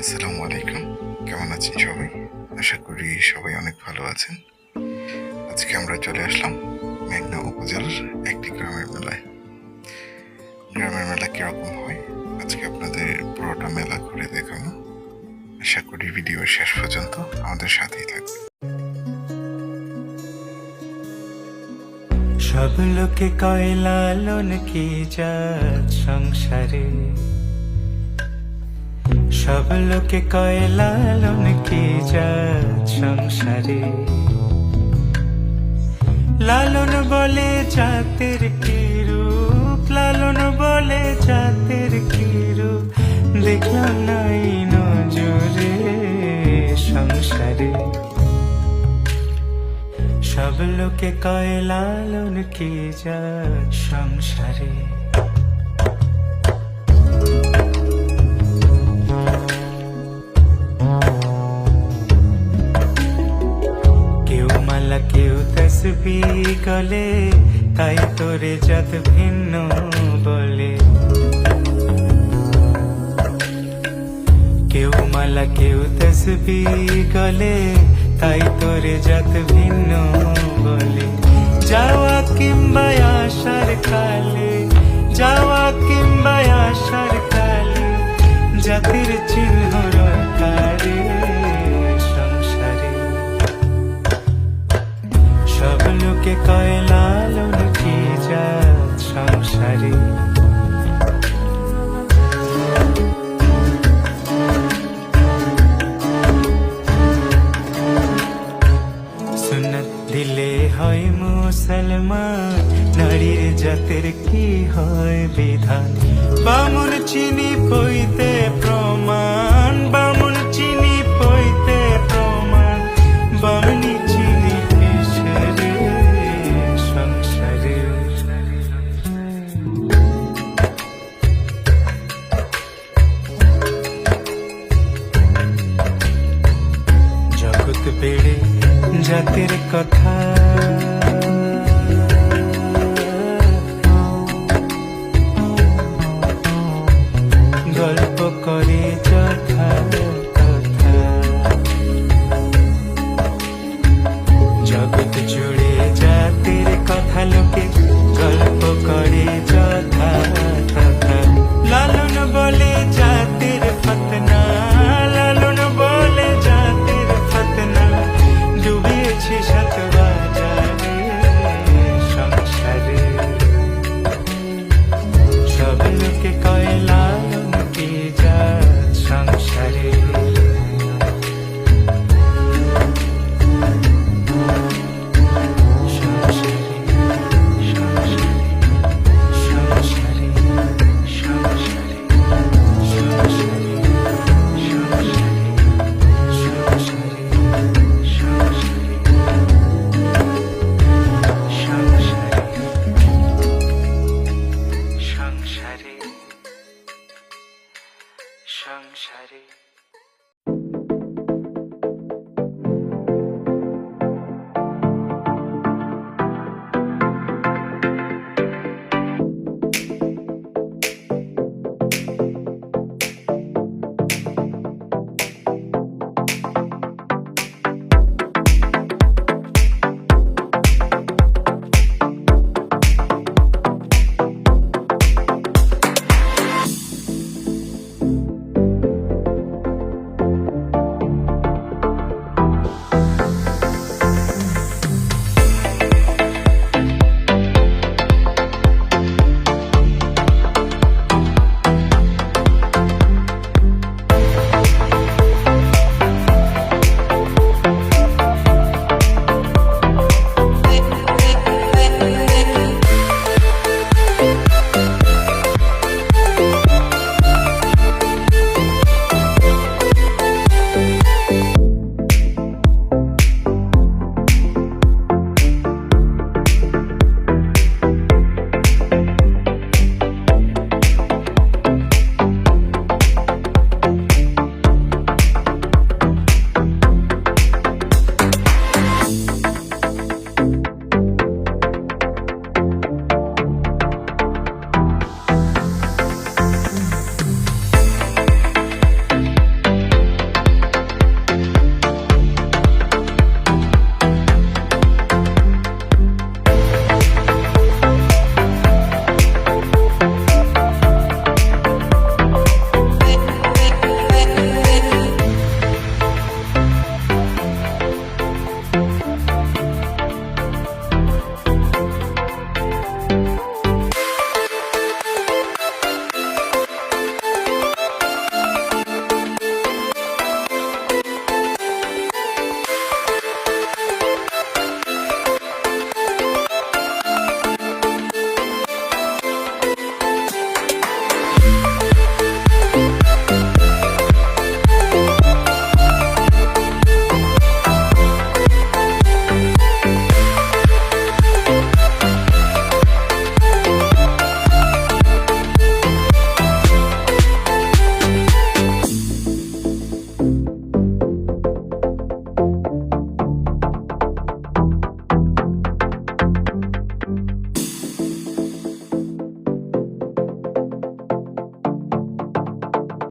আসসালামু আলাইকুম। কেমন আছেন সবাই? আশা করি সবাই অনেক ভালো আছেন। আজকে আমরা চলে আসলাম মেঘনা উপজেলার একটি গ্রামের মেলায়। গ্রামের মেলা কীরকম হয়? আজকে আপনাদের পুরোটা মেলা ঘুরে দেখানো আশা করি ভিডিও শেষ পর্যন্ত আমাদের সাথেই থাকবে সব লোকে কয় লালন কি জাত সংসারে? সব লোকে কয়, লালন কি সংসারে? লালন বলে জাতের কি রূপ? লালন বলে জাতের কি রূপ? দেখলাম নাই নজরে সংসারে। সব লোকে কয়, লালন কি যা সংসারে? তাই যত ভিন্ন বলে। কেউ মালা কেউ তসবি গলে তাই তোরে যত ভিন্ন মুসলমান, নারীর জাতের কি হয় বিধান? বামুন চিনি পইতে প্রমাণ, বামুন চিনি পইতে প্রমাণ। বামনি চিনি পেশরে সংসারে? জগৎ বেড়ে জাতের কথা। সব লোকে